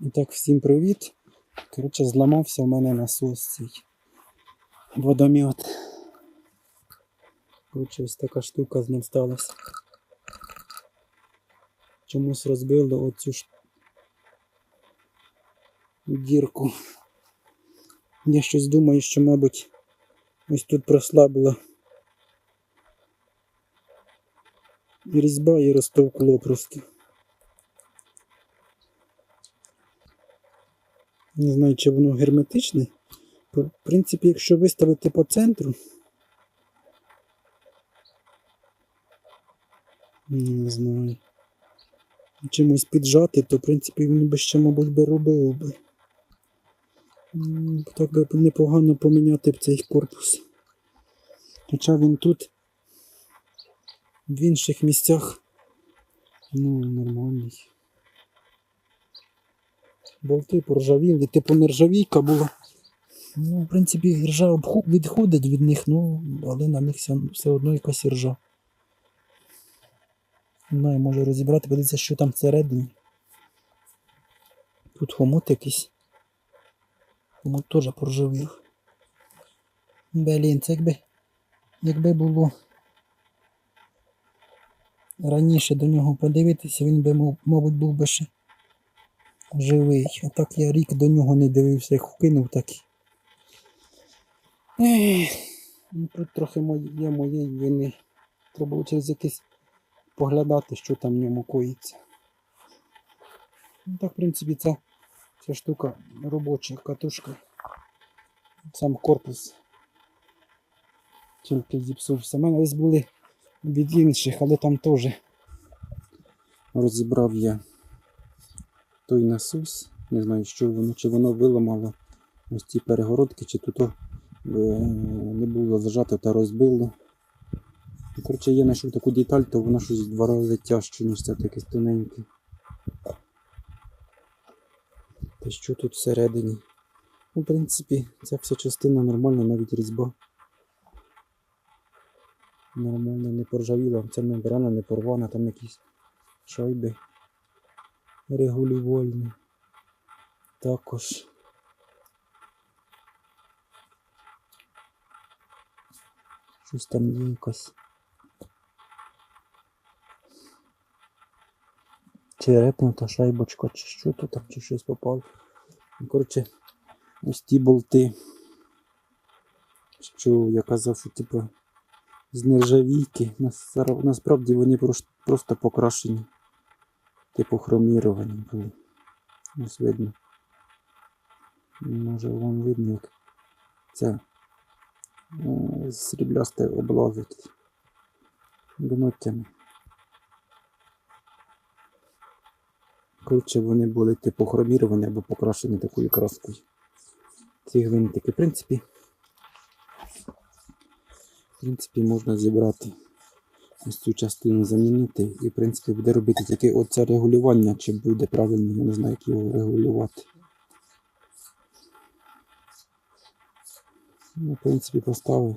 І так, всім привіт. Коротше, зламався в мене насос цей водомет. Коротше, ось така штука з ним сталася. Чомусь розбило оцю ж дірку. Я щось думаю, що, мабуть, ось тут прослабила різьба і розтовкло просто. Не знаю, чи воно герметичне. В принципі, якщо виставити по центру. Не знаю. Чимось піджати, то в принципі він би ще, мабуть, би робив би. Так би непогано поміняти б цей корпус. Хоча він тут в інших місцях ну, нормальний. Болти поржавіли, типу нержавійка була. Ну, в принципі, ржа відходить від них, ну, але на них все, одно якась ржа. Не знаю, можу розібрати, подивитися, що там всередині. Тут хомут якийсь. Хомут теж поржавів. Блін, це якби, якби було раніше до нього подивитися, він би, мабуть, був би ще живий. А так я рік до нього не дивився, як вкинув так. ну, тут трохи є моєї вини. Треба було через якесь поглядати, що там в ньому коїться. Ну так, в принципі, ця, ця штука робоча катушка. Сам корпус тільки зіпсувся. У мене десь були від інших, але там теж розібрав я той насос. Не знаю, що воно, чи воно виламало ось ці перегородки, чи тут е, не було зажато та розбило. Ну, Коротше, я знайшов таку деталь, то вона щось два рази тяжче, ніж це таке тоненьке. Та що тут всередині? Ну, в принципі, ця вся частина нормальна, навіть різьба. Нормально не поржавіла, ця мембрана не порвана, там якісь шайби регулювальні. Також. Щось там є якась. Чи репнута шайбочка, чи що тут там, чи щось попало. Ну, Коротше, ось ті болти. Що я казав, що типу з нержавійки. Насправді вони просто покрашені. Типу хроміровані були. Ось видно. Може вам видно, як це е, сріблясте облазить гноттями. Коротше, вони були типу хроміровані або покрашені такою краскою. Ці гвинтики, в принципі, в принципі, можна зібрати ось цю частину замінити і, в принципі, буде робити тільки оце регулювання, чи буде правильно, я не знаю, як його регулювати. Ну, в принципі, поставив.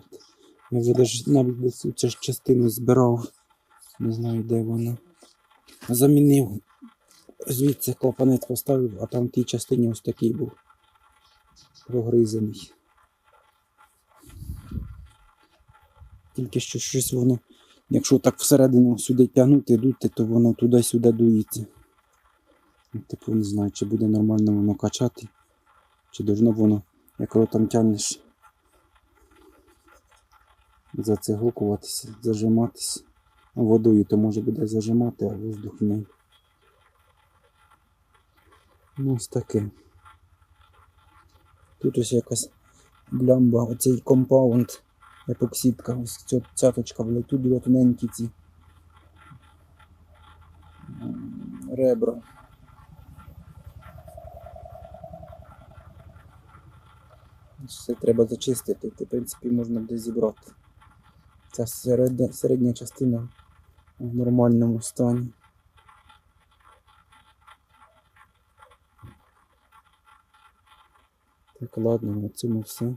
Я вже навіть десь цю частину збирав. Не знаю, де вона. Замінив. Звідси клапанець поставив, а там в тій частині ось такий був. Прогризаний. Тільки що щось воно, якщо так всередину сюди тягнути, дути, то воно туди-сюди дується. Ну, Типу, не знаю, чи буде нормально воно качати, чи должно воно, як ротом тягнеш, зацегукуватися, зажиматися. Водою то може буде зажимати, а воздух ні. Ну, ось таке. Тут ось якась блямба, оцей компаунд, епоксидка, ось ця цяточка, блядь, тут були тоненькі ці ребра. Все треба зачистити, в принципі, можна десь зібрати. Ця середня, середня частина в нормальному стані. Так, ладно, на цьому все.